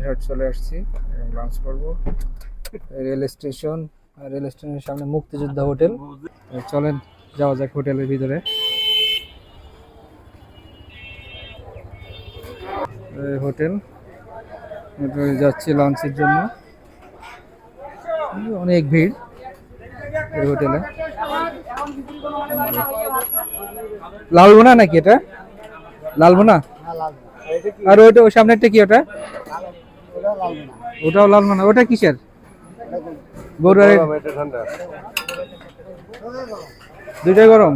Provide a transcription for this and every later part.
বসুনিরহাট চলে আসছি এবং লাঞ্চ করব। রেল স্টেশন রেল স্টেশনের সামনে মুক্তিযোদ্ধা হোটেল। চলেন, যাওয়া যাক হোটেলের ভিতরে। হোটেলে যাচ্ছি লাঞ্চের জন্য। অনেক ভিড় এই হোটেলে। লালবোনা নাকি এটা? লালবোনা? আর ওইটা, ওই সামনেরটা কি ওটা? ওটাও লাল লালবোনা ওটা কিসের? গরুর দুইটাই গরম?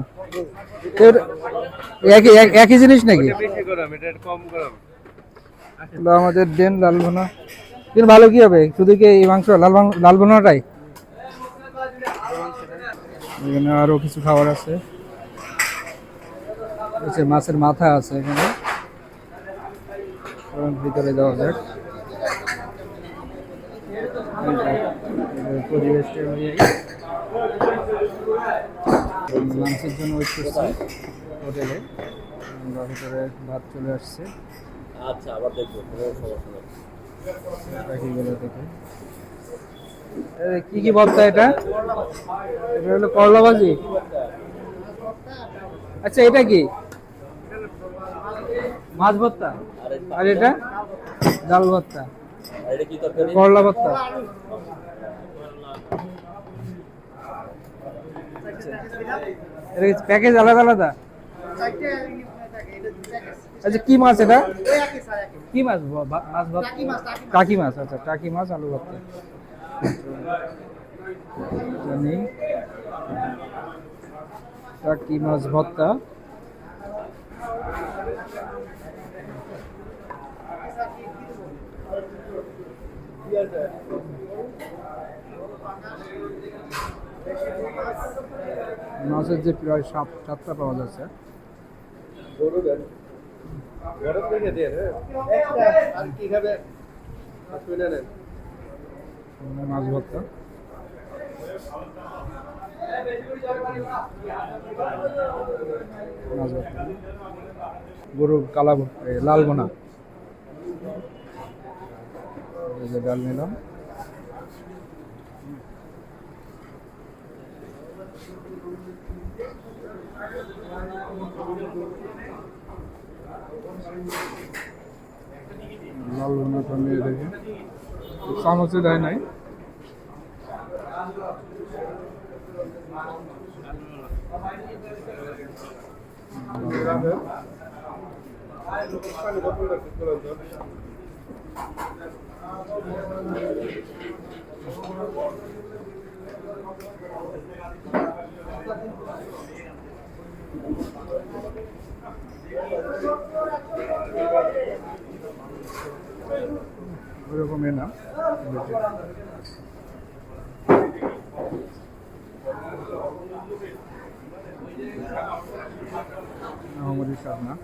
একই এক- একই জিনিস নাকি? আমাদের দেন লালবোনা কিন্তু ভালো কি হবে? শুধু কি এই মাংস লাল মাং- লালবোনাটাই এখানে আরও কিছু খাবার আছে। মাছের মাথা আছে এখানে। ভিতরে যাওয়া যাক। পরিবেশটা অনুযায়ী লাঞ্চের জন্য ওয়েট করছি হোটেলে। আমরা ভিতরে ভাত চলে আসছে। আচ্ছা আবার দেখব কোনো সমস্যা নেই। পাখিগুলো কি কি ভর্তা এটা? এটা হলো করলা ভাজি? আচ্ছা এটা কি? মাছ ভর্তা? আর এটা? ডাল ভর্তা। করলা ভর্তা। প্যাকেজ আলাদা আলাদা? আচ্ছা কি মাছ এটা? কি মাছ মাছ ভর্তা? টাকি মাছ আচ্ছা টাকি মাছ, আলু ভর্তা। টাকি মাছ ভর্তা। মাছের যে প্রায় সাত সাতটা পাওয়া যাচ্ছে। মাছ ভর্তা মাছ ভর্তা গরুর কালা লাল বোনা এই যে ডাল নিলাম লাল বোনাটা নিয়ে দেখি চামচে দেয় নাই ওরকম এ না। আমাদের স্বাদ না।